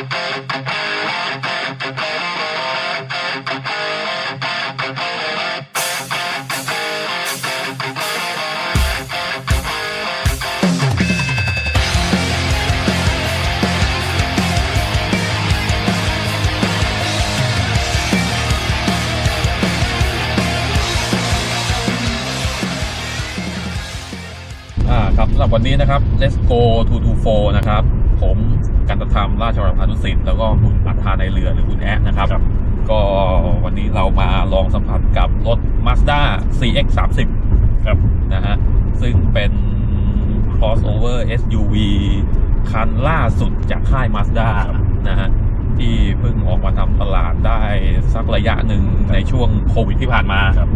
อ่าครับสำหรับวันนี้นะครับ Let's go to to four นะครับ ผม กันตธรรมราชวรพานุสิทธิ์แล้วก็คุณอัฏฐาในเรือหรือคุณแอะนะครับครับ ก็วันนี้เรามาลองสัมผัสกับรถ Mazda CX 30ครับนะฮะซึ่งเป็น crossover SUV คันล่าสุดจากค่าย Mazda นะฮะที่เพิ่งออกมาทำตลาดได้สักระยะหนึ่งในช่วงโควิดที่ผ่านมาครับ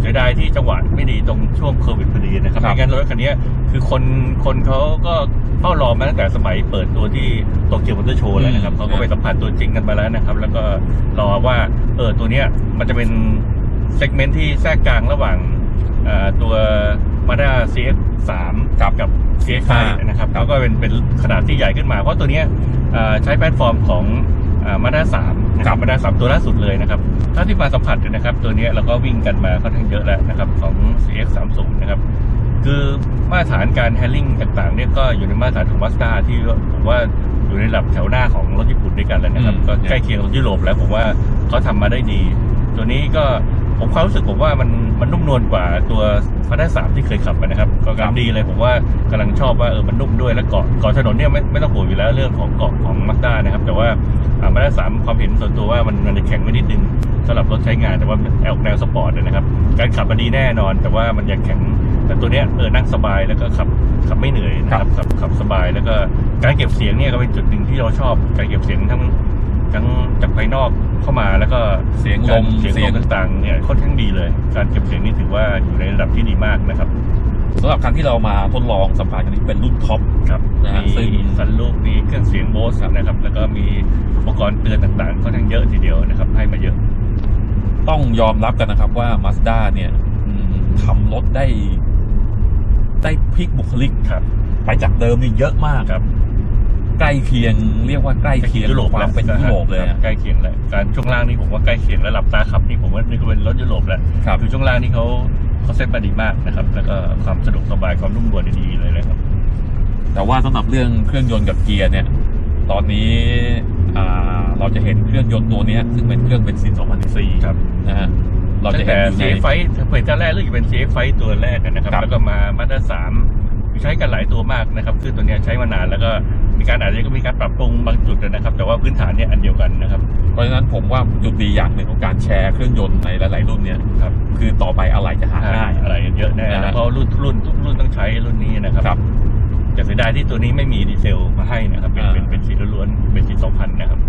เสียดายที่จังหวะไม่ดีตรงช่วงโควิดพอดีนะครับครับไม่งั้นรถคันนี้คือคนคนเขาก็ เฝ้ารอมาตั้งแต่สมัยเปิดตัวที่โตเกียวมอเตอร์โชว์แล้วนะครับอืมเขาก็ไปสัมผัสตัวจริงกันมาแล้วนะครับ แล้วก็รอว่าเออตัวเนี้ยมันจะเป็นเซกเมนต์ที่แทรกกลางระหว่างเอ่อตัว Mazda CX-3 ครับกับ CX-5 นะครับครับแล้วก็เป็นเป็นขนาดที่ใหญ่ขึ้นมา เพราะตัวเนี้ยเอ่อใช้แพลตฟอร์มของ มาด้าสามนะครับมาด้าสามตัวล่าสุดเลยนะครับเท่าที่มาสัมผัสเนี่ยนะครับ ตัวเนี้ยเราก็วิ่งกันมาค่อนข้างเยอะแล้วนะครับของ CX 3 0นะครับคือมาตรฐานการแฮนดิ้งต่างๆเนี่ยก็อยู่ในมาตรฐานของมาสด้าที่ผมว่าอยู่ในระดับแถวหน้าของรถญี่ปุ่นด้วยกันแล้วนะครับอืมก็ใกล้เคียงรถยุโรปแล้วผมว่าเขาทำมาได้ดี ตัวนี้ก็ผมความรู้สึกผมว่ามันมันนุ่มนวลกว่าตัวมาด้าสามที่เคยขับมานะครับ ก็กำลังดีเลยผมว่ากำลังชอบว่าเออมันนุ่มด้วยแล้วเกาะเกาะถนนเนี่ยไม่ไม่ต้องห่วงอยู่แล้วเรื่องของเกาะของมาด้านะครับ แต่ว่า มาด้าสามความเห็นส่วนตัวว่ามันมันจะแข็งไปนิดนึงสำหรับรถใช้งานแต่ว่าแอลแนวสปอร์ตนะครับ การขับมันดีแน่นอน แต่ว่ามันยังแข็งแต่ตัวเนี้ยเออนั่งสบายแล้วก็ขับขับไม่เหนื่อยนะครับขับขับสบายแล้วก็การเก็บเสียงเนี่ยก็เป็นจุดหนึ่งที่เราชอบการเก็บเสียงทั้งทั้งจากภายนอกเข้ามาแล้วก็เสียงลมเสียงเสีลยงมต่างๆเนี่ยค่อนข้างดีเลย การเก็บเสียงนี่ถือว่าอยู่ในระดับที่ดีมากนะครับ สำหรับคันที่เรามาทดลองสัมผัสกันนี้เป็นรุ่นท็อปครับนะฮะซึ่มีงสันลูกมีเครื่องเสียงโบสนะครับ แล้วก็มีอุปกรณ์เตือนต่างๆค่อนข้างเยอะทีเดียวนะครับ ให้มาเยอะ ต้องยอมรับกันนะครับว่า Mazda เนี่ยอืมทำรถได้ ได้พลิกบุคลิก ครับไปจากเดิมนี่เยอะมาก ครับ ใกล้เคียง เรียกว่าใกล้เคียงยุโรปความเป็นแวยุโรปเลยคอะบใกล้เคียงเลยการช่วงล่างนี่ผมว่าใกล้เคียงแล้วหลับตาขับนี่ผมว่านี่ก็เป็นรถยุโรปแล้วครับ คือช่วงล่างนี่เขา เขาเซ็ตมาดีมากนะครับ แล้วก็ความสะดวกสบายความนุ่มนวลดีเลยนะครับ แต่ว่าสำหรับเรื่องเครื่องยนต์กับเกียร์เนี่ย ตอนนี้อ่าเราจะเห็นเครื่องยนต์ตัวเนี้ยซึ่งเป็นเครื่องเบนซิน2014ครับนะฮะเราจะตั้งเห็นแต่อยู่ใน CX ไฟเผยตัวแรกเรื่องเป็น CX ไฟตัวแรกนะครับครับ แล้วก็มามาตรสาม ใช้กันหลายตัวมากนะครับคือตัวเนี้ยใช้มานานแล้วก็มีการอาจจะก็มีการปรับปรุงบางจุดนะครับ แต่ว่าพื้นฐานเนี่ยอันเดียวกันนะครับเพราะฉะนั้นผมว่าจุดดีอย่างหนึ่งของการแชร์เครื่องยนต์ในหลาย ๆ รุ่นเนี่ยครับคือต่อไปอะไรจะหาง่ายอะไรเยอะแน่นะฮะแล้วเพราะรุ่นรุ่นทุกรุ่นต้องใช้รุ่นนี้นะครับครับแต่เสียดายที่ตัวนี้ไม่มีดีเซลมาให้นะครับ เป็นอ่าเป็นเป็นสีล้วนๆเป็นสี2000นะครับ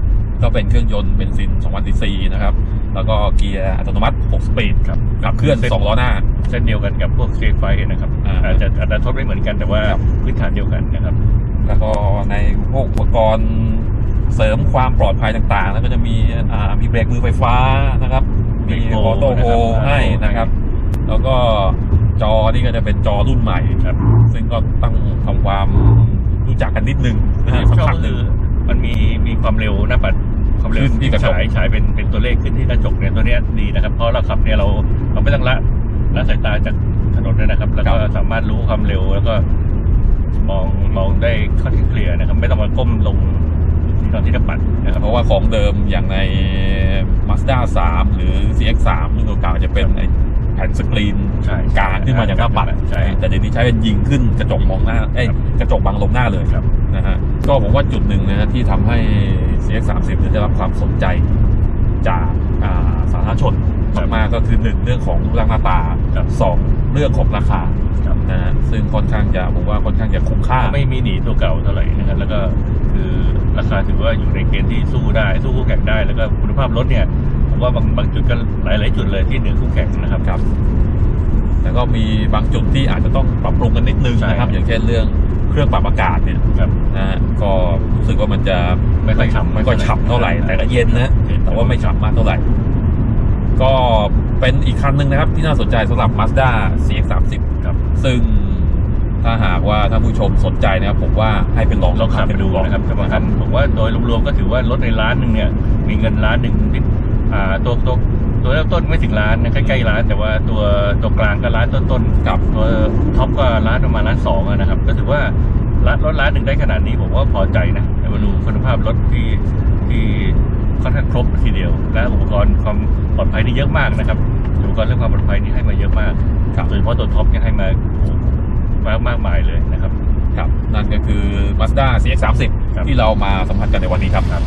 ก็เป็นเครื่องยนต์เบนซิน 2000cc นะครับ แล้วก็เกียร์อัตโนมัติ 6 สปีดครับขับเคลื่อน 2 ล้อหน้า เส้นเดียวกันกับพวก CX ไฟนะครับ อ่า อาจจะอาจจะทดไม่เหมือนกันแต่ว่าครับ พื้นฐานเดียวกันนะครับ แล้วก็ในพวกอุปกรณ์เสริมความปลอดภัยต่างๆ แล้วก็จะมีอ่ามีเบรกมือไฟฟ้านะครับ มี Brake ออ Pro โต้โฮนะครับให้นะครับ แล้วก็จอนี่ก็จะเป็นจอรุ่นใหม่ครับ ซึ่งก็ต้องทำความรู้จักกันนิดนึงนะฮะที่สักชอบพักก็หนึ่คืงอมันมีมีความเร็วหน้าปัด ความเร็วขึ้นที่กระจกฉายฉายเป็นเป็นตัวเลขขึ้นที่กระจกเนี่ยตัวเนี้ยดีนะครับเพราะเราขับเนี่ยเราเราไม่ต้องละละสายตาจากถนนเลยนะครับ แล้วก็สามารถรู้ความเร็วแล้วก็มองมองได้ค่อนข้างเคลียร์นะครับ ไม่ต้องมาก้มลงตอนที่จะปัดนะครับเพราะว่าของเดิมอย่างใน Mazda 3 หรือ CX3 รุ่นเก่าๆจะเป็นไอ้แผ่นสกรีนใช่กลางขึ้นมาจากหน้าปัดใช่แต่เดี๋ยวนี้ใช้เป็นยิงขึ้นกระจกมองหน้าเอ้ยครับกระจกบังลมหน้าเลยครับนะฮะก็ผมว่าจุดหนึ่งนะฮะที่ทำให้ CX30 เนี่ยได้รับความสนใจจากอ่าสาธารณชนครับมากๆก็คือหนึ่งเรื่องของรูปร่างหน้าตาครับสองเรื่องของราคาครับนะฮะซึ่งค่อนข้างจะผมว่าค่อนข้างจะคุ้มค่า ไม่มีหนีตัวเก่าเท่าไหร่นะครับแล้วก็คือราคาถือว่าอยู่ในเกณฑ์ที่สู้ได้ สู้คู่แข่งได้ แล้วก็คุณภาพรถเนี่ย ผมว่าบางบางจุดก็หลายหลาย ๆ จุดเลยที่เหนือคู่แข่งนะครับครับแต่ก็มีบางจุดที่อาจจะต้องปรับปรุงกันนิดนึงใช่ นะครับ อย่างเช่นเรื่องเครื่องปรับอากาศเนี่ยครับ นะฮะก็รู้สึกว่ามันจะไม่ค่อยฉ่ำไม่ค่อยฉ่ำเท่าไหร่แต่ก็เย็นนะ แต่ว่าไม่ฉ่ำมากเท่าไหร่ ก็เป็นอีกคันหนึ่งนะครับ ที่น่าสนใจสำหรับ Mazda CX-30 ครับ ซึ่งถ้าหากว่าท่านผู้ชมสนใจนะครับ ผมว่าให้เป็นลองลองขับไปดูนะครับแต่บางคันผมว่าโดยรวมๆก็ถือว่ารถในร้านหนึ่งเนี่ย มีเงินล้านหนึ่งนิดอ่า ตัวตัวตัวเริ่มต้นไม่ถึงล้านนะใกล้ๆล้านแต่ว่าตัวตัวกลางก็ล้านต้นๆกับตัวท็อปก็ล้านประมาณล้านสองอะนะครับ ก็ถือว่าล้านรถล้านหนึ่งได้ขนาดนี้ผมว่าพอใจนะแต่มาดูคุณภาพรถที่ที่ค่อนข้างครบทีเดียวและอุปกรณ์ความปลอดภัยนี่เยอะมากนะครับอุปกรณ์เรื่องความปลอดภัยนี่ให้มาเยอะมากครับโดยเฉพาะตัวท็อปยังให้มาโอ้โหมากมากมายเลยนะครับครับนั่นก็คือ Mazda CX-30 ครับที่เรามาสัมผัสกันในวันนี้ครับครับ